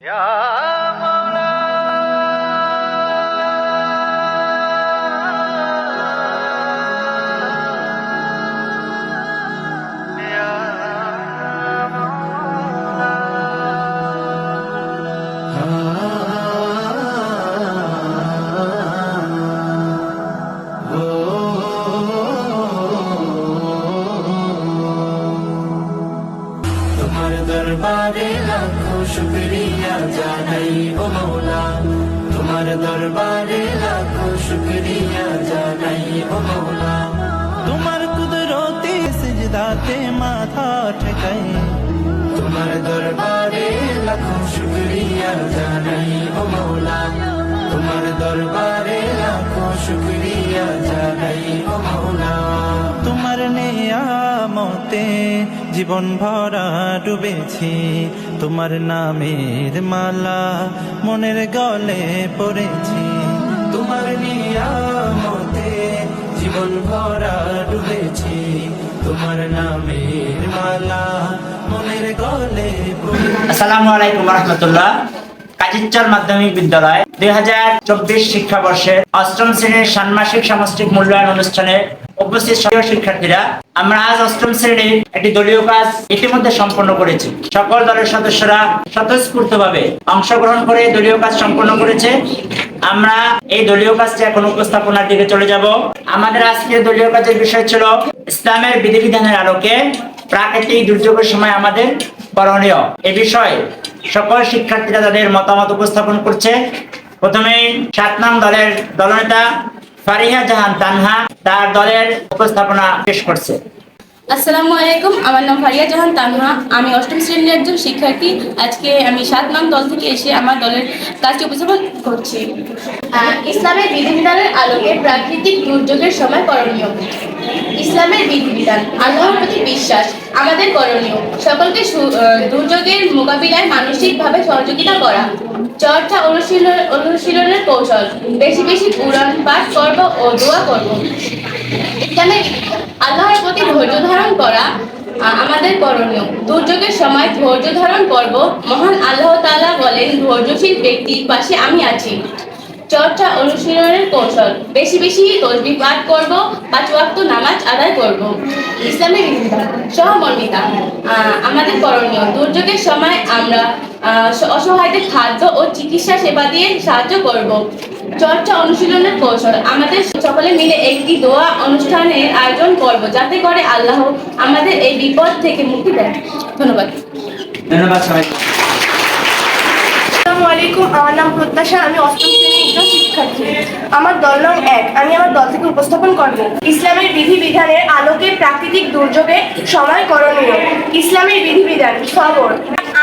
তোমার ও মৌলা তোমার কুদরতে সিজদাতে মাথা ঠেকাই। তোমার দরবারে লাখো শুক্রিয়া জানাই ও মৌলা। তোমার দরবারে লাখো শুক্রিয়া জানাই ও মৌলা। তোমার নেয়ামতে জীবন ভরা ডুবেছি। তোমার নামের মালা মনের গলে পড়েছি। জীবন ভরা ডুবেছি তোমার নামের মালা মনের গলে আসসালামু আলাইকুম রহমতুল্লাহ। কাজিচর মাধ্যমিক বিদ্যালয়, দুই হাজার চব্বিশ শিক্ষাবর্ষের অষ্টম শ্রেণির ষান্মাসিক সামষ্টিক মূল্যায়ন অনুষ্ঠানে উপস্থিত সকল শিক্ষার্থীরা, আমরা আজ অষ্টম শ্রেণির একটি দলীয় কাজ ইতিমধ্যে সম্পন্ন করেছি। সকল দলের সদস্যরা স্বতঃস্ফূর্তভাবে অংশগ্রহণ করে দলীয় কাজ সম্পন্ন করেছে। আমরা এই দলীয় কাজটি এখন উপস্থাপনার দিকে চলে যাব। আমাদের আজকের দলীয় কাজের বিষয় ছিল ইসলামের বিধিবিধানের আলোকে প্রাকৃতিক দুর্যোগের সময় আমাদের করণীয়। এ বিষয়ে সকল শিক্ষার্থীরা তাদের মতামত উপস্থাপন করছে। প্রথমে সাত নাম দলের দলনেতা ফারিহা জাহান তানহা তার দলের উপস্থাপনা পেশ করছে। আসসালামু আলাইকুম, আমার নাম ফারিয়া জাহান, তানহা। আমি অষ্টম শ্রেণির একজন শিক্ষার্থী। আজকে আমি সাত নং দল থেকে এসে আমার দলের কাজটি উপস্থাপন করছি। ইসলামের বিধিবিধানের আলোকে প্রাকৃতিক দুর্যোগের সময় করণীয়। ইসলামের বিধিবিধান, আল্লাহর প্রতি বিশ্বাস, আমাদের করণীয়। সকলকে দুর্যোগের মোকাবিলায় মানসিকভাবে সহযোগিতা করা। চর্চা অনুশীলন অনুশীলনের কৌশল। বেশি বেশি কোরআন পাঠ করব ও দোয়া করব। ইসলামের আল্লাহর প্রতি ধৈর্য ধারণ করা আমাদের করণীয়। দুর্যোগের সময় ধৈর্য ধারণ করব। মহান আল্লাহ তাআলা বলেন, ধৈর্যশীল ব্যক্তির পাশে আমি আছি। চর্চা অনুশীলনের কৌশল। বেশি বেশি তসবি পাঠ করব পাঁচ ওয়াক্ত নামাজ আদায় করব। ইসলামের সহমর্মিতা। আমাদের করণীয়, দুর্যোগের সময় আমরা অসহায়দের খাদ্য ও চিকিৎসা সেবা দিয়ে সাহায্য করব। চর্চা অনুশীলনের কৌশল। আমাদের সকলে মিলে একটি দোয়া অনুষ্ঠানের আয়োজন করব যাতে করে আল্লাহ আমাদের এই বিপদ থেকে মুক্তি দেন। ধন্যবাদ। ধন্যবাদ সবাই আসসালামু আলাইকুম আমার নাম প্রত্যাশা আমি অষ্টম শ্রেণির একজন শিক্ষার্থী। আমার দল নং এক আমি আমার দল থেকে উপস্থাপন করব। ইসলামের বিধিবিধানের আলোকে প্রাকৃতিক দুর্যোগে সময় করণীয়। ইসলামের বিধিবিধান সবর।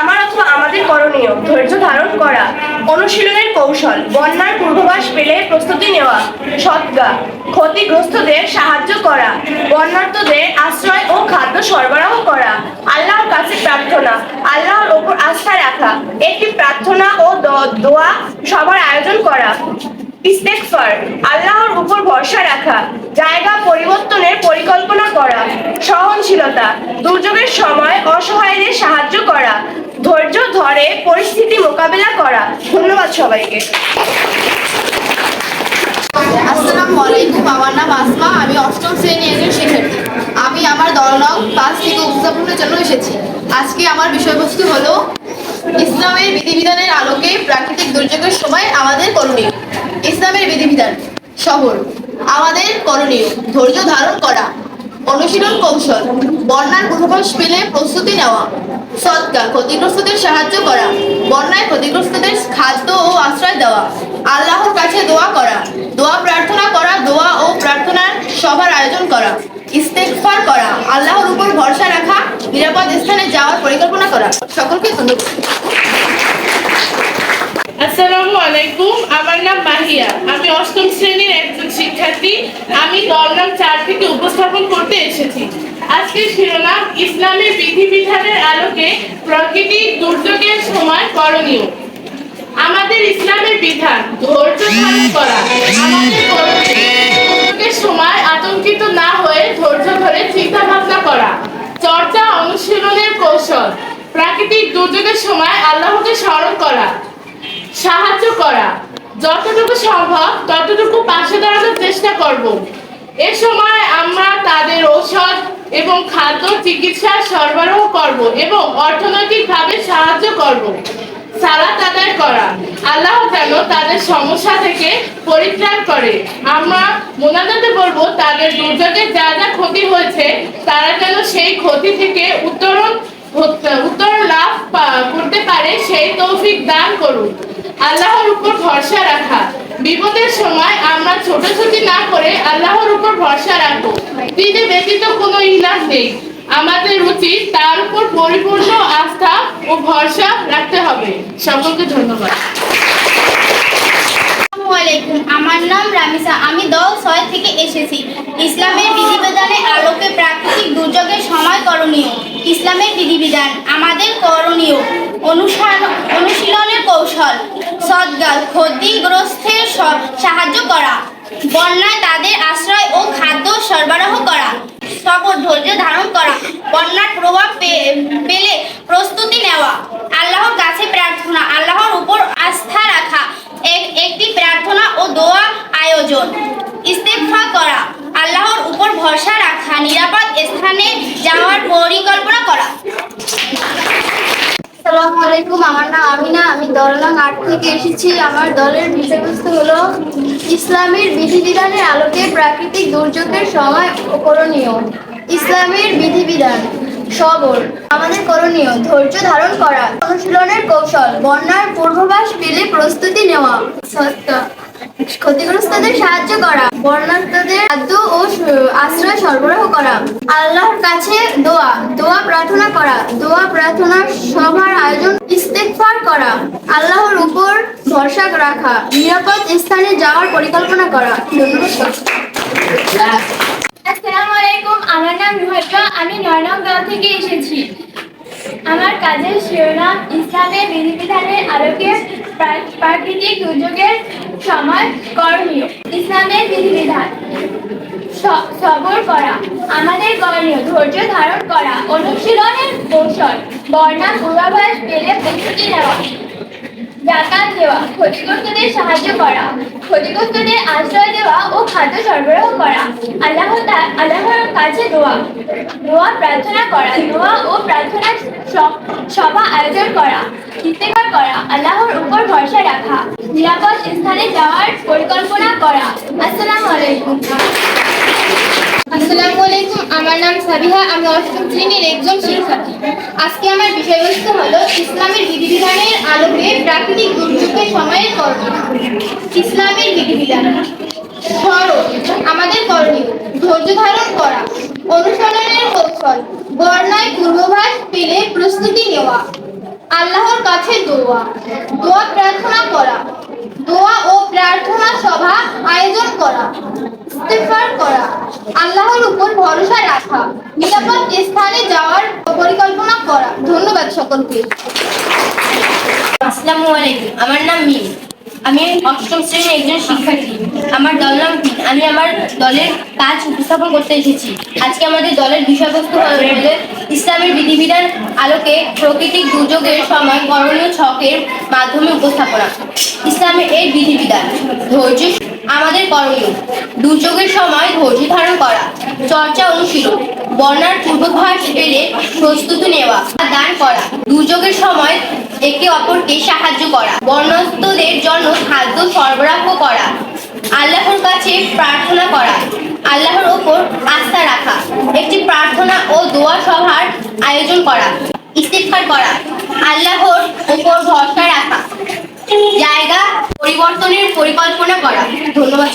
আমার অথবা আমাদের করণীয় ধৈর্য ধারণ করা। অনুশীলনের কৌশল, বন্যার পূর্বাভাস পেলে প্রস্তুতি নেওয়া সৎগা ক্ষতিগ্রস্তদের সাহায্য করা বন্যার্থদের আশ্রয় ও খাদ্য সরবরাহ করা, আল্লাহর কাছে প্রার্থনা, আল্লাহর ওপর আস্থা রাখা, একটি প্রার্থনা ও দোয়া সবার আয়োজন করা, ইস্তেগফার, আল্লাহর উপর ভরসা রাখা, জায়গা পরিবর্তনের পরিকল্পনা করা, সহনশীলতা, দুর্যোগের সময় অসহায়দের সাহায্য করা ধৈর্য ধরে পরিস্থিতি মোকাবেলা করা। ধন্যবাদ সবাইকে। আসসালামু আলাইকুম, আমার নাম আসমা, আমি অষ্টম শ্রেণি একজন শিক্ষার্থী। আমি আমার দল নং পাঁচ থেকে উপস্থাপনের জন্য এসেছি। আজকে আমার বিষয়বস্তু হলো, ইসলামের বিধিবিধানের আলোকে প্রাকৃতিক দুর্যোগের সময় আমাদের করণীয়। ইসলামের বিধিবিধান, শহর। আমাদের করণীয়, ধৈর্য ধারণ করা। অনুশীলন কৌশল, বন্যার পূর্বাভাস পেলে প্রস্তুতি নেওয়া সৎকা ক্ষতিগ্রস্তদের সাহায্য করা, বন্যায় ক্ষতিগ্রস্তদের খাদ্য ও আশ্রয় দেওয়া, আল্লাহর কাছে দোয়া করা, দোয়া প্রার্থনা করা, দোয়া ও প্রার্থনার সভার আয়োজন করা, ইস্তেগফার করা, আল্লাহর উপর ভরসা রাখা, নিরাপদ স্থানে যাওয়ার পরিকল্পনা করা। সকলকে ধন্যবাদ। আলাইকুম। আমার নাম মাহিয়া। আমি অষ্টম শ্রেণির একজন শিক্ষার্থী। আমি দল নাম চার থেকে উপস্থাপন করতে এসেছি। আজকের শিরোনাম ইসলামের বিধিবিধানের আলোকে প্রাকৃতিক দুর্যোগের সময় করণীয়। আমাদের ইসলামের বিধান, ধৈর্য ধারণ করা। আমাদের সময় আতঙ্কিত না হয়ে ধৈর্য ধরে চিন্তা ভাবনা করা। চর্চা অনুশীলনের কৌশল, প্রাকৃতিক দুর্যোগের সময় করা যতটুকু সম্ভব, ততটুকু পাশে দাঁড়ানোর চেষ্টা করব। এ সময় আমরা তাদের ঔষধ এবং খাদ্য চিকিৎসা সরবরাহ করব এবং অর্থনৈতিকভাবে সাহায্য করব। সালাত আদায় করা। আল্লাহ যেন তাদের সমস্যা থেকে পরিত্রাণ করে। আমরা মোনাজাতে বলব, তাদের দুর্যোগে যা যা ক্ষতি হয়েছে, তারা যেন সেই ক্ষতি থেকে উত্তরণ উত্তরণ লাভ করতে পারে, সেই তৌফিক দান করুন। আল্লাহর উপর ভরসা রাখা। বিপদের সময় আমরা ছোটাছুটি না করে আল্লাহর উপর ভরসা রাখব। তিনি ব্যতীত কোনো ইলাহ নেই। আমাদের উচিত তার উপর পরিপূর্ণ আস্থা ও ভরসা রাখতে হবে। সকলকে ধন্যবাদ। আমার নাম রামিসা। আমি দল ছয় থেকে এসেছি। ইসলামের বিধিবিধানে আলোকে সময় করণীয়। ইসলামের বিধিবিধান আমাদের করণীয়। অনুসার, অনুশীলনের কৌশল, সদ্গাল ক্ষতিগ্রস্তের সাহায্য করা, বন্যায় তাদের আশ্রয় ও খাদ্য সরবরাহ করা সকল ধৈর্য ধারণ করা বন্যার প্রভাব পে- পেলে প্রস্তুতি নেওয়া আল্লাহর কাছে প্রার্থনা আল্লাহর উপর আস্থা রাখা এক- একটি প্রার্থনা ও দোয়া আয়োজন ইস্তেগফা করা আল্লাহর উপর ভরসা রাখা নিরাপদ স্থানে যাওয়ার পরিকল্পনা করা আসসালামু আলাইকুম। আমার নাম আমিনা। আমি দলনাং আট থেকে এসেছি। আমার দলের বিষয়বস্তু হলো ইসলামের বিধিবিধানের আলোকে প্রাকৃতিক দুর্যোগের সময় করণীয় ইসলামের বিধিবিধান সবর আমাদের করণীয়, ধৈর্য ধারণ করা, অনুশীলনের কৌশল, বন্যার পূর্বাভাস পেলে প্রস্তুতি নেওয়া। সত্য ক্ষতিগ্রস্তদের সাহায্য করা বন্যার্থদের খাদ্য ও আশ্রয় সরবরাহ করা, আল্লাহর কাছে দোয়া দোয়া প্রার্থনা করা, দোয়া প্রার্থনার সভার আয়োজন ইস্তেগফার করা, আল্লাহর উপর ভরসা রাখা, নিরাপদ স্থানে যাওয়ার পরিকল্পনা করা। আসসালামু আলাইকুম, আমার নাম রুহাইবা আমি নয় নং দল থেকে এসেছি। আমার কাজের শিরোনাম ইসলামের বিধিবিধানের আলোকে প্রাকৃতিক দুর্যোগের সময় করণীয়। ইসলামের বিধিবিধান। সবর করা, আমাদের করণীয়, ধৈর্য ধারণ করা, অনুশীলনের কৌশল, বর্ণা পূর্বাভাস পেলে প্রস্তুতি নেওয়া, জাকাত দেওয়া, ক্ষতিগ্রস্তদের সাহায্য করা, ক্ষতিগ্রস্তদের আশ্রয় দেওয়া ও খাদ্য সরবরাহ করা। আল্লাহ আল্লাহর কাছে দোয়া। দোয়া প্রার্থনা করা, দোয়া ও প্রার্থনার সভা আয়োজন করা ইস্তেফার করা, আল্লাহর উপর ভরসা রাখা, নিরাপদ স্থানে যাওয়ার পরিকল্পনা করা। আসসালামু আলাইকুম। আসসালামু আলাইকুম, আমার নাম সাবিহা, আমি অষ্টম শ্রেণির একজন শিক্ষার্থী। আজকে আমার বিষয়বস্তু হলো ইসলামের বিধিবিধানের আলোকে প্রাকৃতিক দুর্যোগের সময়ের করণীয় ইসলামের বিধিবিধান। আমাদের করণীয়, ধৈর্য ধারণ করা, অনুসরণের কৌশল, বর্ণায় পূর্বাভাস পেলে প্রস্তুতি নেওয়া, আল্লাহর কাছে দোয়া দোয়া প্রার্থনা করা, দোয়া ও প্রার্থনা সভা আয়োজন করা ইস্তেগফার করা, আল্লাহর উপর ভরসা রাখা, নিরাপদ স্থানে যাওয়ার পরিকল্পনা করা। ধন্যবাদ সকলকে। আসসালামু আলাইকুম, আমার নাম মিম। আমি অষ্টম শ্রেণির একজন শিক্ষার্থী। আমার দল নাম আমি আমার দলের কাজ উপস্থাপন করতে এসেছি। আজকে আমাদের দলের বিষয়বস্তু হলো ইসলামের বিধিবিধান আলোকে প্রকৃতিক দুর্যোগের সময় করণীয় ছকের মাধ্যমে উপস্থাপনা। ইসলামের এই বিধিবিধান, ধৈর্য, আমাদের করণীয়। দুর্যোগের সময় ধৈর্য ধারণ করা, চর্চা অনুশীলন, বন্যার পূর্বাভাস পেলে প্রস্তুতি নেওয়া দান করা। দুর্যোগের সময় একে অপরকে সাহায্য করা বর্ণস্তদের জন্য খাদ্য সরবরাহ করা, আল্লাহর কাছে প্রার্থনা করা, আল্লাহর ওপর আস্থা রাখা, একটি প্রার্থনা ও দোয়া সভার আয়োজন করা, ইস্তেগফার করা, আল্লাহর ওপর ভরসা রাখা, জায়গা পরিবর্তনের পরিকল্পনা করা। ধন্যবাদ।